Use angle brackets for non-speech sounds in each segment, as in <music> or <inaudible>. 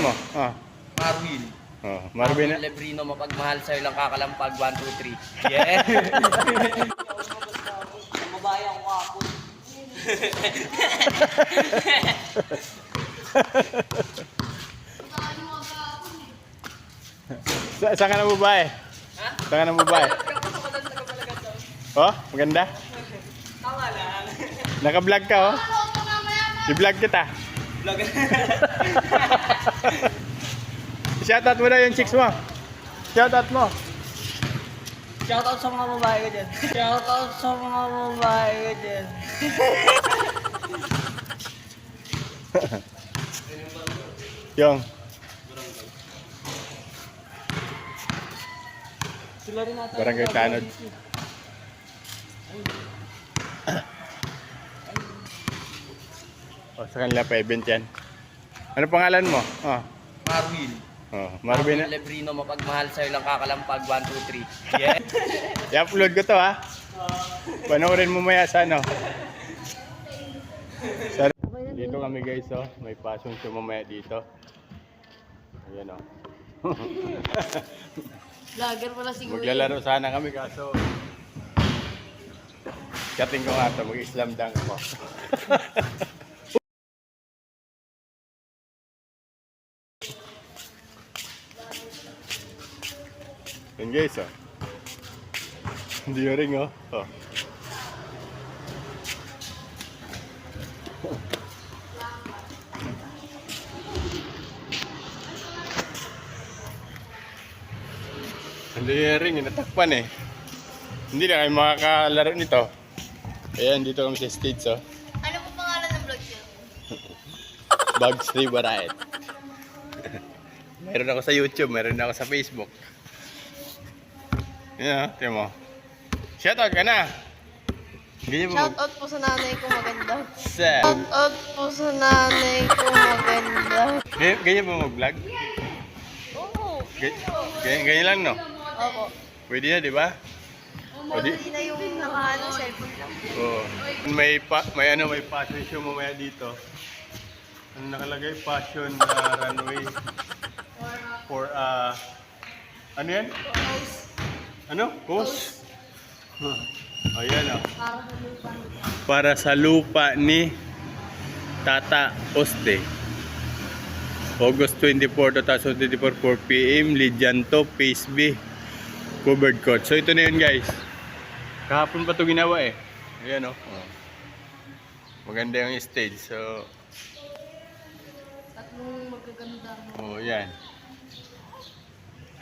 mo? Ah. Marwin. Oh, Marvin. Marvin Lebrino, mapagmahal sa'yo lang kakalampag. 1, 2, 3. Yeah. Mabahay ako kapon. Sa saan ka na babae? Ha? Saan ka na babae? Oh, maganda? Tama lang. Naka-vlog ka oh. I-vlog kita. Vlog. <laughs> Shoutout mo na yung chicks mo. Shoutout mo. Shoutout sa mga babae ko dyan. Shoutout sa mga babae ko dyan. <laughs> Yung. Sila rin natin. Barangay Tanod. O, sa kanila pa event yan. Ano pangalan mo? Oh, Marwin. Oh Marvin. Marvin Lebrino, mapagmahal sa'yo lang kakalampag. 1, 2, 3. Yeah. <laughs> I-upload ko to ha. Panoorin mo maya sa ano. Sa- dito kami guys oh. May passion show mamaya dito. Ayan oh. <laughs> Vlogger pala si Kuya. Maglalaro sana kami kaso Chatting ko nga ito, mag-islam dunk ako. <laughs> Yan guys oh. Hindi yung ring oh. oh. Hindi yung ring, natakpan eh. Hindi na kayo makakalaro nito. Ayan, dito kami sa stage oh. Ano po pangalan ng vlog niyo? Bugs Free Variety. <laughs> meron ako sa YouTube, meron ako sa Facebook. Yeah, tiyan mo. Shoutout ka na! Ganyan mo. Shout out po sa nanay ko maganda. Sa. Shout out po sa nanay ko maganda. Ganyan, ganyan mo mag-vlog? Oo. Ganyan, ganyan, lang, no? Opo. Pwede na, di ba? Di, Hindi na yung nakaano cellphone lang. oh. May, pa, may ano, may passion show mamaya dito. Ano nakalagay? Passion uh, runway for, uh, ano yan? Ano? Host? Huh. Ayan oh. Para sa lupa ni Tata Oste. August 24, 2024, 4 p.m. Lidyanto, Phase B, covered court. So ito na yun guys. Kahapon pa ito ginawa eh. Ayan oh. oh. Maganda yung stage. So, Tatlong magaganda. oh yan.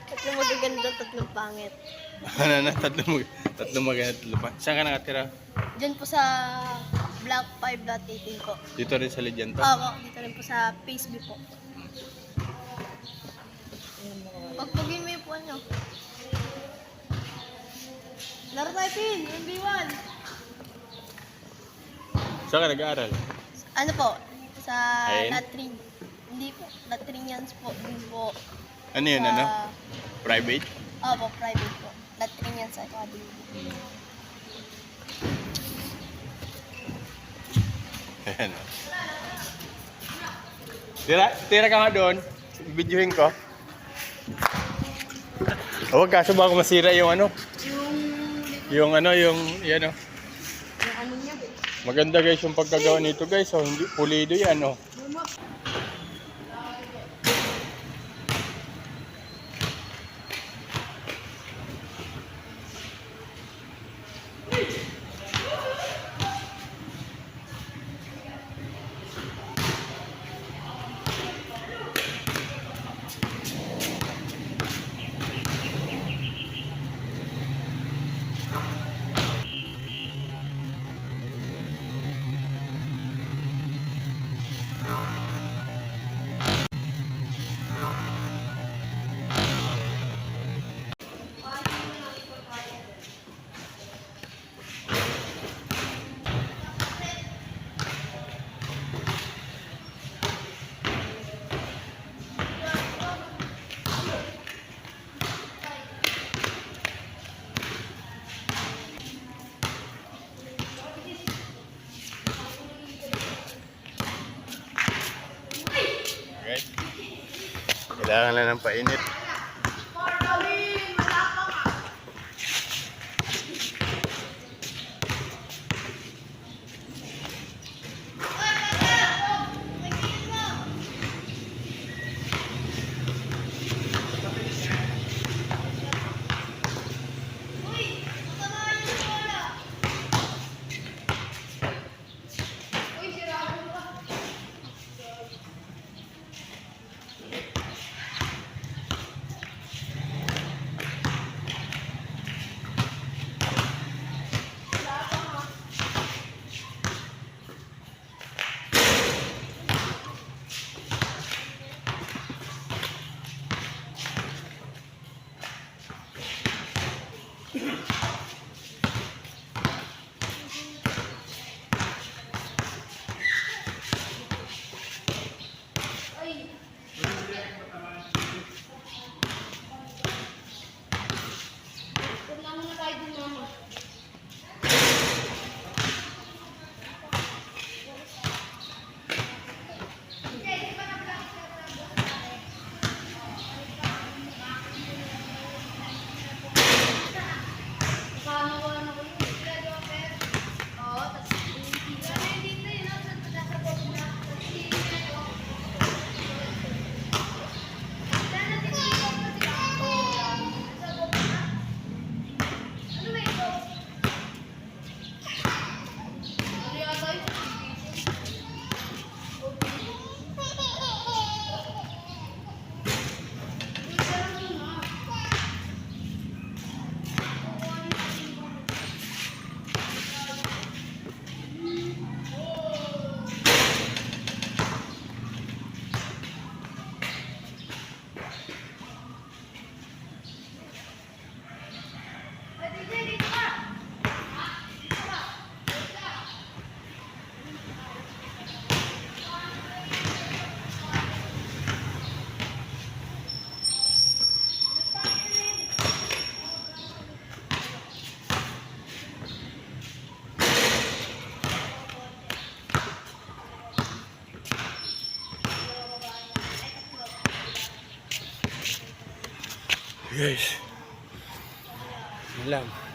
Tatlong magaganda, tatlong pangit. Ano na, tatlo mag tatlo maganda, tatlo pa. Saan ka nakatira? Diyan po sa Black 5.18 po. Dito rin sa Lidyanto? Opo, dito rin po sa Facebook po. Pagpagin mo yung puwan nyo. Laro tayo, Pin! MB1! Saan ka nag-aaral? Ano po? Sa Ayun? Latrin. Hindi po. Latrinians po. Dun po. Ano yun, sa, ano? Private? Opo, private po. Latrinians Academy. Ayan oh. Tira, tira ka nga doon. Videohin ko. Huwag kaso baka masira yung ano. Yung... Yung ano, yung, yan oh. Yung ano niya? Maganda guys yung pagkagawa nito guys. Oh, hindi pulido yan oh. Kailangan lang ng painit. Guys. Yun lang.